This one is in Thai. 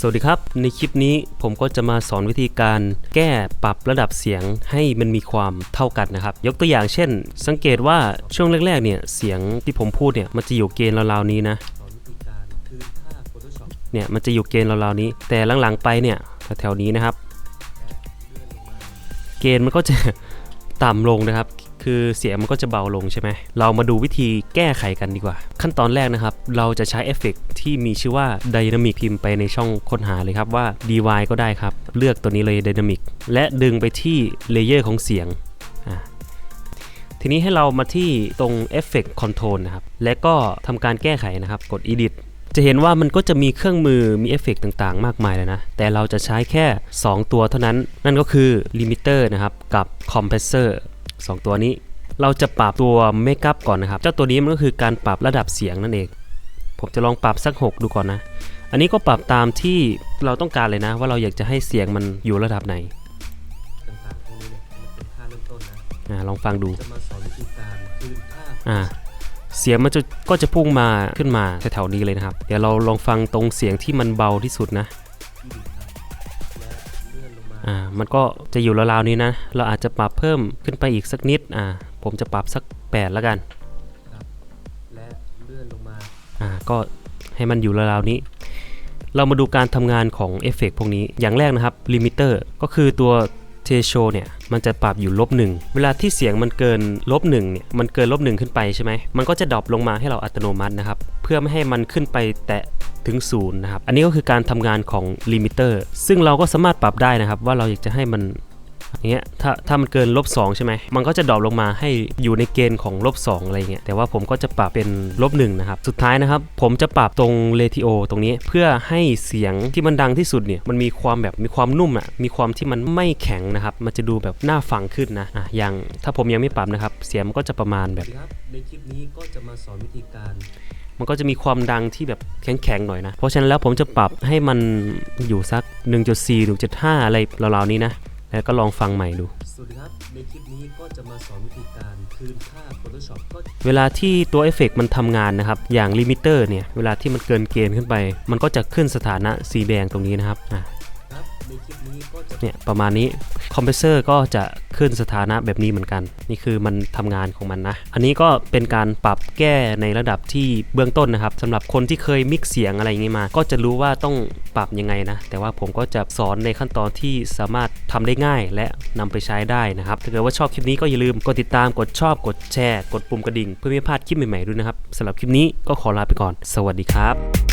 สวัสดีครับ ในคลิปนี้ผมก็จะมาสอนวิธีการแก้ปรับระดับเสียงให้มันมีความเท่ากันนะครับ ยกตัวอย่างเช่น สังเกตว่าช่วงแรกๆเนี่ยเสียงที่ผมพูดเนี่ยมันจะอยู่เกณฑ์ราวๆนี้นะเนี่ยมันจะอยู่เกณฑ์ราวๆนี้ แต่หลังๆไปเนี่ยแถวๆนี้นะครับ เกณฑ์มันก็จะต่ำลงนะครับ คือเสียงมันก็จะเบาลงใช่ไหม เรามาดูวิธีแก้ไขกันดีกว่า ขั้นตอนแรกนะครับ เราจะใช้เอฟเฟกต์ที่มีชื่อว่า Dynamic พิมพ์ไปในช่องค้นหาเลยครับว่า DY ก็ได้ครับ เลือกตัวนี้เลย Dynamic และดึงไปที่เลเยอร์ของเสียง ทีนี้ให้เรามาที่ตรง Effect Control นะครับ และก็ทำการแก้ไขนะครับ กด Edit จะเห็นว่ามันก็จะมีเครื่องมือมีเอฟเฟกต์ต่างๆ มากมายเลยนะ แต่เราจะใช้แค่ 2 ตัวเท่านั้น นั่นก็คือ Limiter นะครับ กับ Compressor สอ งตัวนี้ เราจะปรับตัว Makeup ก่อนนะครับ เจ้าตัวนี้มันก็คือการปรับระดับเสียงนั่นเอง ผมจะลองปรับสัก 6 ดูก่อนนะ อันนี้ก็ปรับตามที่เราต้องการเลยนะ ว่าเราอยากจะให้เสียงมันอยู่ระดับไหนนะลองฟังดูอ่าเสียงมันจะก็จะพุ่งมาขึ้นมาแถวๆนี้เลยนะครับ เดี๋ยวเราลองฟังตรงเสียงที่มันเบาที่สุดนะ อนลงมาอ่ามันก็จะอยู่ราวๆนี้นะ เราอาจจะปรับเพิ่มขึ้นไปอีกสักนิดอ่าผมจะปรับสัก 8 แล้วกันและเลื่อนลงมาอ่าก็ให้มันอยู่ราวๆนี้ เรามาดูการทำงานของเอฟเฟกต์พวกนี้อย่างแรกนะครับลิมิเตอร์ก็คือตัว เทโชเนี่ยมันจะปรับอยู่ลบหนึ่งเวลาที่เสียงมันเกินลบหนึ่งเนี่ยมันเกินลบหนึ่งขึ้นไปใช่ไหมมันก็จะดรอปลงมาให้เราอัตโนมัตินะครับเพื่อไม่ให้มันขึ้นไปแตะถึงศูนย์นะครับอันนี้ก็คือการทำงานของลิมิเตอร์ซึ่งเราก็สามารถปรับได้นะครับว่าเราอยากจะให้มัน เงี้ยถ้าถ้ามันเกินลบ2ใช่ไหมมันก็จะดรอปลงมาให้อยู่ในเกณฑ์ของลบ2อะไรเงี้ยแต่ว่าผมก็จะปรับเป็นลบ1นะครับสุดท้ายนะครับผมจะปรับตรงเรทิโอตรงนี้เพื่อให้เสียงที่มันดังที่สุดเนี่ยมันมีความแบบมีความนุ่มอะมีความที่มันไม่แข็งนะครับมันจะดูแบบน่าฟังขึ้นนะอะอย่างถ้าผมยังไม่ปรับนะครับ เสียงมันก็จะประมาณสแบวัสบดีครับในคลิปนี้ก็จะมาสอนวิธีการมันก็จะมีความดังที่แบบแข็งๆหน่อยนะ เพราะฉะนั้นแล้วผมจะปรับให้มันอยู่สัก 1.4 1.5 อะไรราวๆนี้นะ แล้วก็ลองฟังใหม่ดู สวัสดีครับ ในคลิปนี้ก็จะมาสอนวิธีการคืนค่า Photoshop ก็เวลาที่ตัวเอฟเฟกต์มันทำงานนะครับ อย่างลิมิเตอร์เนี่ย เวลาที่มันเกินเกณฑ์ขึ้นไป มันก็จะขึ้นสถานะสีแดงตรงนี้นะครับอะ เนี่ยประมาณนี้คอมเพรสเซอร์ก็จะขึ้นสถานะแบบนี้เหมือนกัน นี่คือมันทำงานของมันนะ อันนี้ก็เป็นการปรับแก้ในระดับที่เบื้องต้นนะครับสำหรับคนที่เคยมิกเสียงอะไรอย่างงี้มา ก็จะรู้ว่าต้องปรับยังไงนะ แต่ว่าผมก็จะสอนในขั้นตอนที่สามารถทำได้ง่ายและนำไปใช้ได้นะครับ ถ้าเกิดว่าชอบคลิปนี้ก็อย่าลืมกดติดตามกดชอบกดแชร์ กดปุ่มกระดิ่ง เพื่อไม่พลาดคลิปใหม่ๆด้วยนะครับสำหรับคลิปนี้ก็ขอลาไปก่อน สวัสดีครับ